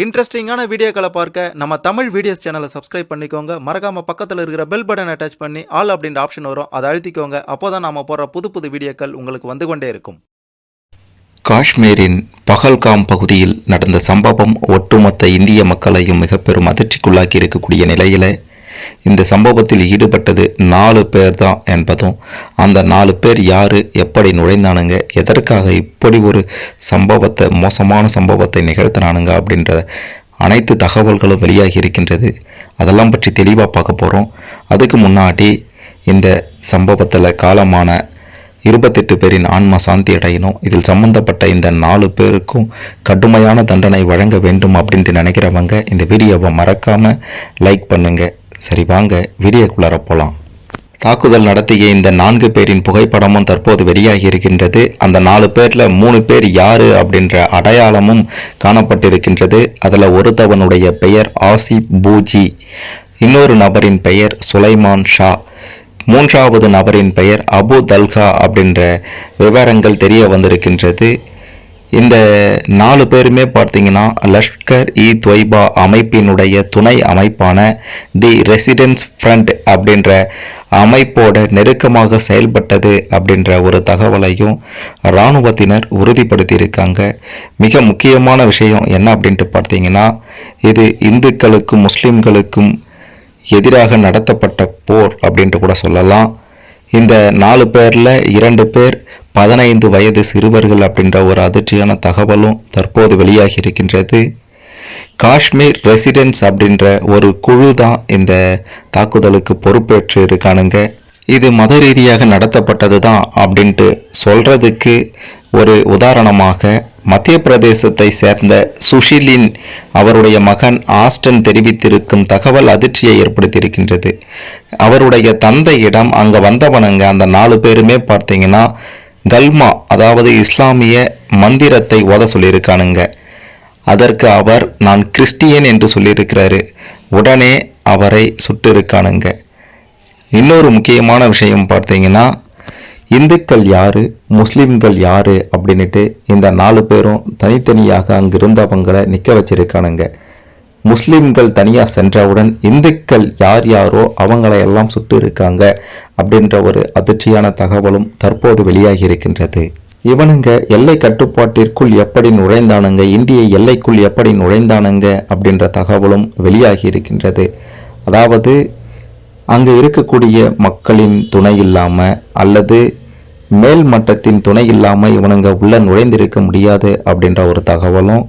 இன்ட்ரெஸ்டிங்கான வீடியோக்களை பார்க்க நம்ம தமிழ் வீடியோஸ் சேனலை சப்ஸ்கிரைப் பண்ணிக்கோங்க. மறக்காம பக்கத்தில் இருக்கிற பெல் பட்டன் அட்டாச் பண்ணி ஆல் அப்படின்ற ஆப்ஷன் வரும். அதை அழுத்திக்கோங்க. அப்போதான் நாம போடுற புது புது வீடியோக்கள் உங்களுக்கு வந்து கொண்டே இருக்கும். காஷ்மீரின் பகல்காம் பகுதியில் நடந்த சம்பவம் ஒட்டுமொத்த இந்திய மக்களையும் மிக பெரும் அதிர்ச்சிக்குள்ளாக்கி இருக்கக்கூடிய நிலையில இந்த சம்பவத்தில் ஈடுபட்டது நாலு பேர் தான் என்பதும் அந்த நாலு பேர் யாரு எப்படி நுழைந்தானுங்க எதற்காக இப்படி ஒரு சம்பவத்தை மோசமான சம்பவத்தை நிகழ்த்தினானுங்க அப்படின்ற அனைத்து தகவல்களும் வெளியாகி இருக்கின்றது. அதெல்லாம் பற்றி தெளிவாக பார்க்க போகிறோம் அதுக்கு முன்னாடி இந்த சம்பவத்தில் காலமான இருபத்தெட்டு பேரின் ஆன்மா சாந்தி அடையணும். இதில் சம்பந்தப்பட்ட இந்த நாலு பேருக்கும் கடுமையான தண்டனை வழங்க வேண்டும் அப்படின்ட்டு நினைக்கிறவங்க இந்த வீடியோவை மறக்காம லைக் பண்ணுங்க. சரி வாங்க வீடியோக்குள்ளார போகலாம் தாக்குதல் நடத்திய இந்த நான்கு பேரின் புகைப்படமும் தற்போது வெளியாகி இருக்கின்றது. அந்த நாலு பேர்ல மூணு பேர் யாரு அப்படின்ற அடையாளமும் காணப்பட்டிருக்கின்றது. அதுல ஒருத்தவனுடைய பெயர் ஆசிப் பூஜி இன்னொரு நபரின் பெயர் சுலைமான் ஷா மூன்றாவது நபரின் பெயர் அபு தல்கா அப்படின்ற விவரங்கள் தெரிய வந்திருக்கின்றது. இந்த நாலு பேருமே பார்த்தீங்கன்னா லஷ்கர் இ தொய்பா அமைப்பினுடைய துணை அமைப்பான தி ரெசிடென்ஸ் ஃப்ரண்ட் அப்படின்ற அமைப்போட நெருக்கமாக செயல்பட்டது அப்படின்ற ஒரு தகவலையும் இராணுவத்தினர் உறுதிப்படுத்தியிருக்காங்க. மிக முக்கியமான விஷயம் என்ன அப்படின்ட்டு பார்த்தீங்கன்னா இது இந்துக்களுக்கும் முஸ்லிம்களுக்கும் எதிராக நடத்தப்பட்ட போர் அப்படின்ட்டு கூட சொல்லலாம். இந்த நாலு பேரில் இரண்டு பேர் பதினைந்து வயது சிறுவர்கள் அப்படின்ற ஒரு அதிர்ச்சியான தகவலும் தற்போது வெளியாகி இருக்கின்றது காஷ்மீர் ரெசிடென்ஸ் அப்படின்ற ஒரு குழு தான் இந்த தாக்குதலுக்கு பொறுப்பேற்று இருக்கானுங்க இது மத ரீதியாக நடத்தப்பட்டது தான் அப்படின்ட்டு சொல்கிறதுக்கு ஒரு உதாரணமாக மத்திய பிரதேசத்தை சேர்ந்த சுஷிலின் அவருடைய மகன் ஆஸ்டன் தெரிவித்திருக்கும் தகவல் அதிர்ச்சியை ஏற்படுத்தியிருக்கின்றது. அவருடைய தந்தையிடம் அங்கே வந்தவனுங்க அந்த நாலு பேருமே பார்த்தீங்கன்னா கல்மா அதாவது இஸ்லாமிய மந்திரத்தை ஓத சொல்லியிருக்கானுங்க. அதற்கு அவர் நான் கிறிஸ்டியன் என்று சொல்லியிருக்கிறாரு. உடனே அவரை சுட்டிருக்கானுங்க. இன்னொரு முக்கியமான விஷயம் பார்த்தீங்கன்னா இந்துக்கள் யார் முஸ்லீம்கள் யாரு அப்படின்னுட்டு இந்த நாலு பேரும் தனித்தனியாக அங்கிருந்தவங்களை நிற்க வச்சிருக்கானுங்க. முஸ்லீம்கள் தனியாக சென்றவுடன் இந்துக்கள் யார் யாரோ அவங்களை எல்லாம் சுட்டு இருக்காங்க அப்படின்ற ஒரு அதிர்ச்சியான தகவலும் தற்போது வெளியாகி இருக்கின்றது. இவனுங்க எல்லை கட்டுப்பாட்டிற்குள் எப்படி நுழைந்தானுங்க இந்திய எல்லைக்குள் எப்படி நுழைந்தானுங்க அப்படின்ற தகவலும் வெளியாகி இருக்கின்றது. அதாவது அங்கு இருக்கக்கூடிய மக்களின் துணை இல்லாமல் அல்லது மேல் மட்டத்தின் துணை இல்லாமல் இவனுங்க உள்ளே நுழைந்திருக்க முடியாது அப்படின்ற ஒரு தகவலும்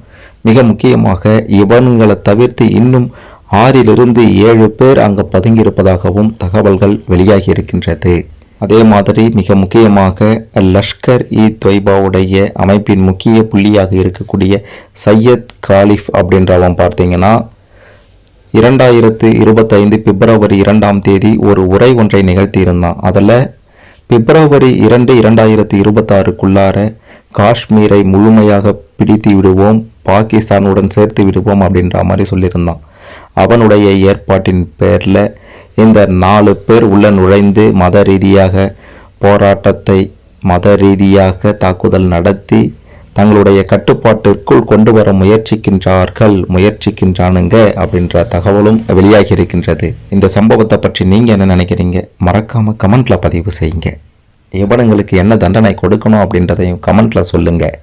மிக முக்கியமாக இவன்களை தவிர்த்து இன்னும் ஆறிலிருந்து ஏழு பேர் அங்கு பதுங்கியிருப்பதாகவும் தகவல்கள் வெளியாகி இருக்கின்றது அதே மாதிரி மிக முக்கியமாக லஷ்கர் இ தொய்பாவுடைய அமைப்பின் முக்கிய புள்ளியாக இருக்கக்கூடிய சையத் காலிஃப் அப்படின்றவன் பார்த்தீங்கன்னா இரண்டாயிரத்து இருபத்தைந்து பிப்ரவரி இரண்டாம் தேதி ஒரு உரை ஒன்றை நிகழ்த்தியிருந்தான். அதில் பிப்ரவரி இரண்டு இரண்டாயிரத்து இருபத்தாறுக்குள்ளார காஷ்மீரை முழுமையாக பிடித்து விடுவோம் பாகிஸ்தானுடன் சேர்த்து விடுவோம் அப்படின்ற மாதிரி சொல்லியிருந்தான். அவனுடைய ஏற்பாட்டின் பேரில் இந்த நாலு பேர் உள்ள நுழைந்து மத ரீதியாக போராட்டத்தை மத ரீதியாக தாக்குதல் நடத்தி தங்களுடைய கட்டுப்பாட்டிற்குள் கொண்டு வர முயற்சிக்கின்றார்கள் முயற்சிக்கின்றானுங்க அப்படின்ற தகவலும் வெளியாகி இருக்கின்றது. இந்த சம்பவத்தை பற்றி நீங்கள் என்ன நினைக்கிறீங்க? மறக்காமல் கமெண்ட்டில் பதிவு செய்யுங்க. இவனுங்களுக்கு என்ன தண்டனை கொடுக்கணும் அப்படின்றதையும் கமெண்ட்டில் சொல்லுங்கள்